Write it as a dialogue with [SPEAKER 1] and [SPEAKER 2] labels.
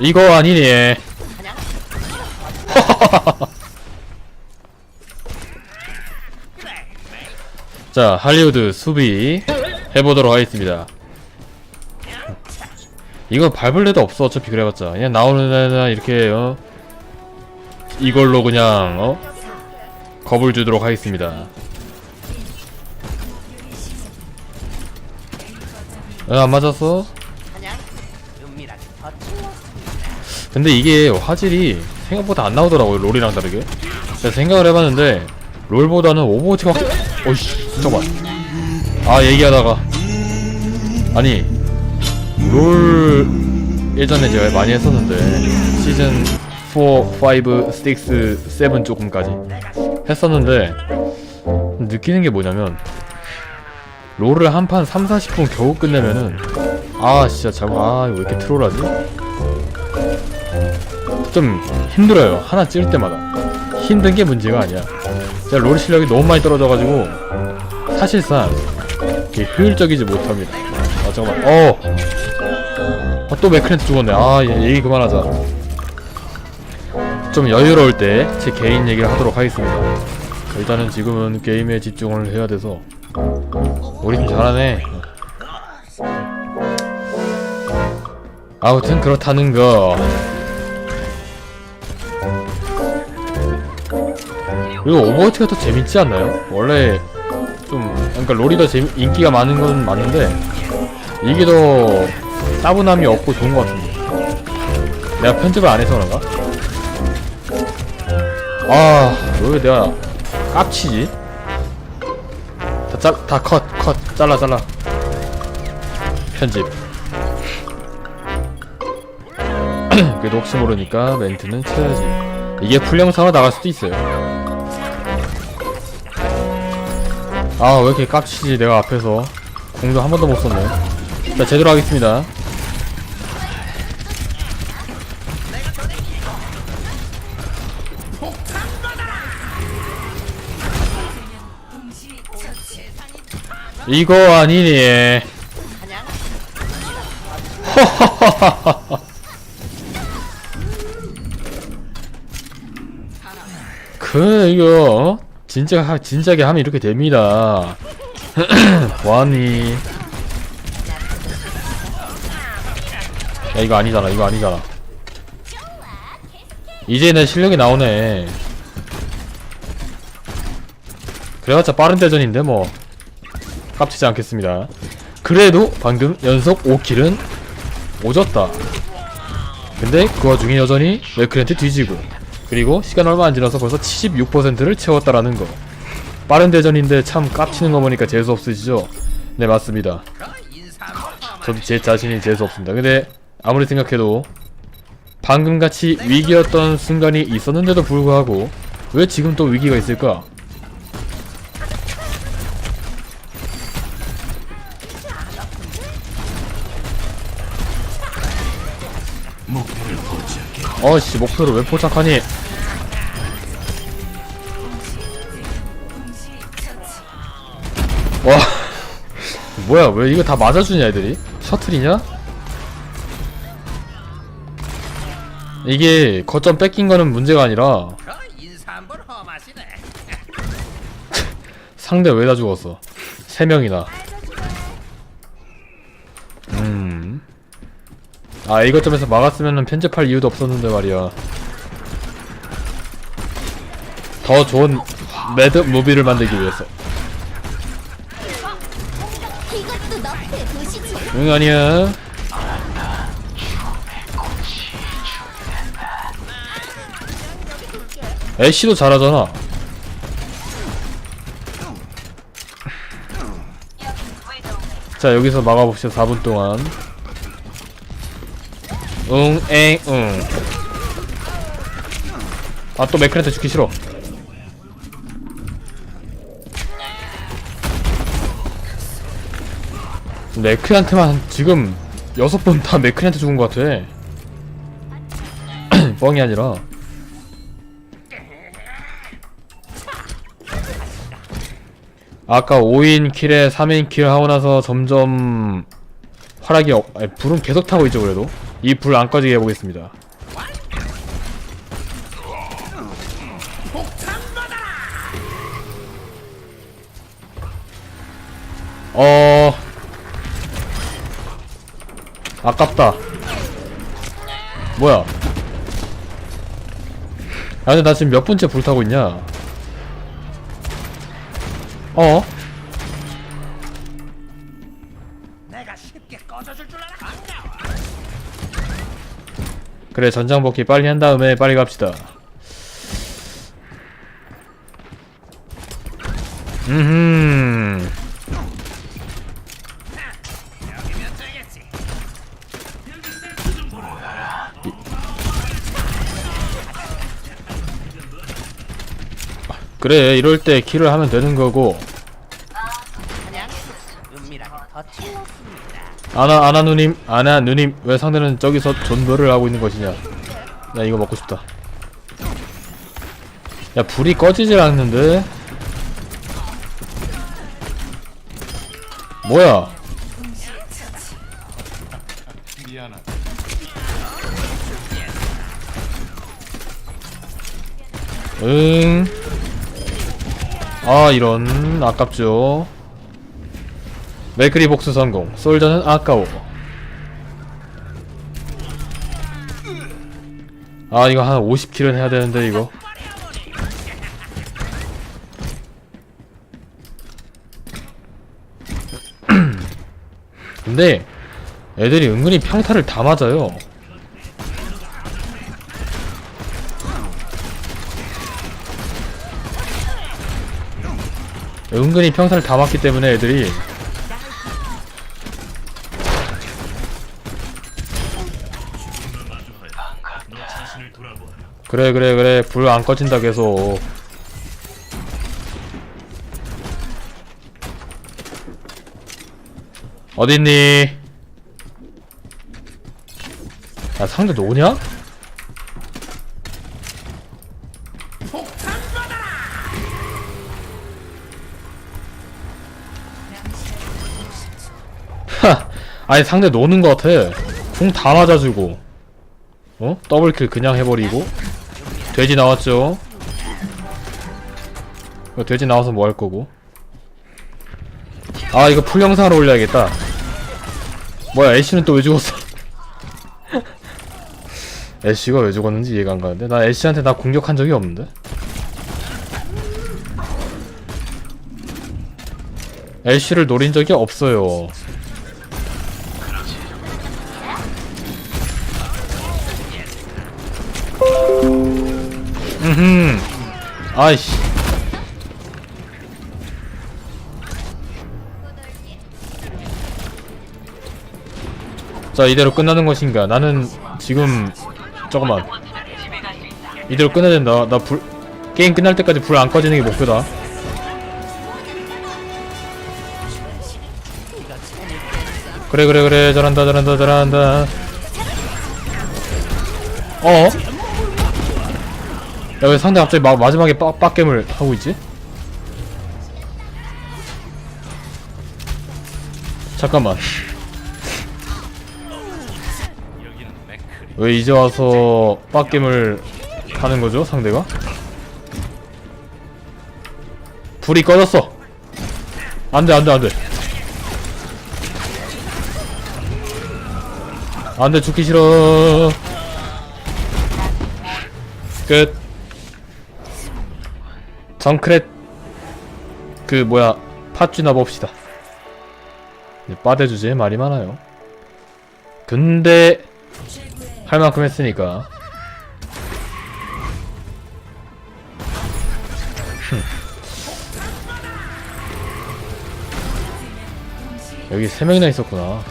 [SPEAKER 1] 이거 아니니. 자, 할리우드 수비 해보도록 하겠습니다. 이거 밟을 데도 없어, 어차피 그래봤자. 그냥 나오는 애나 이렇게, 어? 이걸로 그냥, 어? 겁을 주도록 하겠습니다. 어, 안 맞았어? 근데 이게 화질이 생각보다 안 나오더라고요 롤이랑 다르게. 그래서 생각을 해봤는데 롤보다는 오버워치가 확 어이씨 잠깐만. 아 얘기하다가. 아니 롤 예전에 제가 많이 했었는데 시즌 4, 5, 6, 7 조금까지 했었는데 느끼는 게 뭐냐면 롤을 한 판 3, 40분 겨우 끝내면은 아 진짜 잘못 아왜 이렇게 트롤하지? 좀 힘들어요. 하나 찔 때마다. 힘든 게 문제가 아니야. 제가 롤 실력이 너무 많이 떨어져가지고 사실상 이게 효율적이지 못합니다. 아 잠깐만. 어! 아, 또 맥크렌트 죽었네. 아 얘, 얘기 그만하자. 좀 여유로울 때 제 개인 얘기를 하도록 하겠습니다. 일단은 지금은 게임에 집중을 해야 돼서 우리 팀 잘하네. 아무튼 그렇다는 거 그리고 오버워치가 더 재밌지 않나요? 원래 좀 그러니까 롤이 더 재미, 인기가 많은 건 맞는데 이게 더 따분함이 없고 좋은 것 같은데 내가 편집을 안 해서 그런가? 아 왜 내가 깝치지? 다잘다컷 컷 잘라 잘라 편집 그래도 혹시 모르니까 멘트는 쳐야지 이게 풀영상으로 나갈 수도 있어요 아 왜 이렇게 깝치지 내가 앞에서? 공도 한 번도 못 썼네. 자 제대로 하겠습니다. 이거 아니니 그 이거 어? 진짜 하- 진작에 하면 이렇게 됩니다. 와니. 야 이거 아니잖아 이거 아니잖아. 이제 내 실력이 나오네. 그래봤자 빠른 대전인데 뭐 깝치지 않겠습니다. 그래도 방금 연속 5킬은 오졌다. 근데 그 와중에 여전히 레크렌트 뒤지고 그리고 시간 얼마 안 지나서 벌써 76%를 채웠다라는 거. 빠른 대전인데 참 깝치는 거 보니까 재수 없으시죠? 네 맞습니다. 저도 제 자신이 재수 없습니다. 근데 아무리 생각해도 방금같이 위기였던 순간이 있었는데도 불구하고 왜 지금 또 위기가 있을까? 어씨 목표를 왜 포착하니? 와 뭐야 왜 이거 다 맞아주냐 애들이? 셔틀이냐? 이게 거점 뺏긴 거는 문제가 아니라. 상대 왜 다 죽었어? 세 명이나. 음. 아 이것 점에서 막았으면은 편집할 이유도 없었는데 말이야. 더 좋은 매드 무비를 만들기 위해서. 응 아니야. 애쉬도 잘하잖아. 자 여기서 막아봅시다 4분 동안 응 엥 응. 아 또 맥크한테 죽기 싫어. 맥크한테만 지금 여섯 번 다 맥크한테 죽은 것 같아. 뻥이 아니라. 아까 5인 킬에 3인 킬 하고 나서 점점 활약이 어, 아니, 불은 계속 타고 있죠 그래도 이 불 안 꺼지게 해보겠습니다. 어. 아깝다. 뭐야? 야 근데 나 지금 몇 분째 불 타고 있냐? 어? 그래 전장 복귀 빨리 한 다음에 빨리 갑시다 음흠. 그래 이럴 때 킬을 하면 되는 거고 아나 아나 누님 아나 누님 왜 상대는 저기서 존버를 하고 있는 것이냐? 나 이거 먹고 싶다. 야 불이 꺼지질 않는데? 뭐야? 응. 아 이런 아깝죠 맥크리 복수 성공. 솔저는 아까워. 아 이거 한 50킬은 해야 되는데 이거. 근데 애들이 은근히 평타를 다 맞아요. 은근히 평타를 다 맞기 때문에 애들이 그래 그래 그래 불 안 꺼진다 계속 어딨니? 야 상대? 하, 아니 상대 노는 것 같아. 궁 다 맞아주고, 어? 더블킬 그냥 해버리고. 돼지 나왔죠? 이거 돼지 나와서 뭐 할 거고? 아 이거 풀 영상으로 올려야겠다. 뭐야 애쉬는 또 왜 죽었어? 애쉬가 왜 죽었는지 이해가 안 가는데 나 애쉬한테 나 공격한 적이 없는데? 애쉬를 노린 적이 없어요. 음흠. 아이씨. 자, 이대로 끝나는 것인가? 나는 지금 잠깐만. 이대로 끝내야 된다. 나 불 게임 끝날 때까지 불 안 꺼지는 게 목표다. 그래 그래 그래 잘한다 잘한다 잘한다. 어? 야 왜 상대 갑자기 마, 마지막에 빡, 빡겜을 하고 있지? 잠깐만. 왜 이제 와서 빡겜을 하는 거죠 상대가? 불이 꺼졌어. 안돼 안돼 안돼. 안돼 죽기 싫어. 끝 정크렛 그 뭐야 팥쥐나 봅시다. 네, 빠대 주제에 말이 많아요. 근데 할 만큼 했으니까. 흠. 여기 세 명이나 있었구나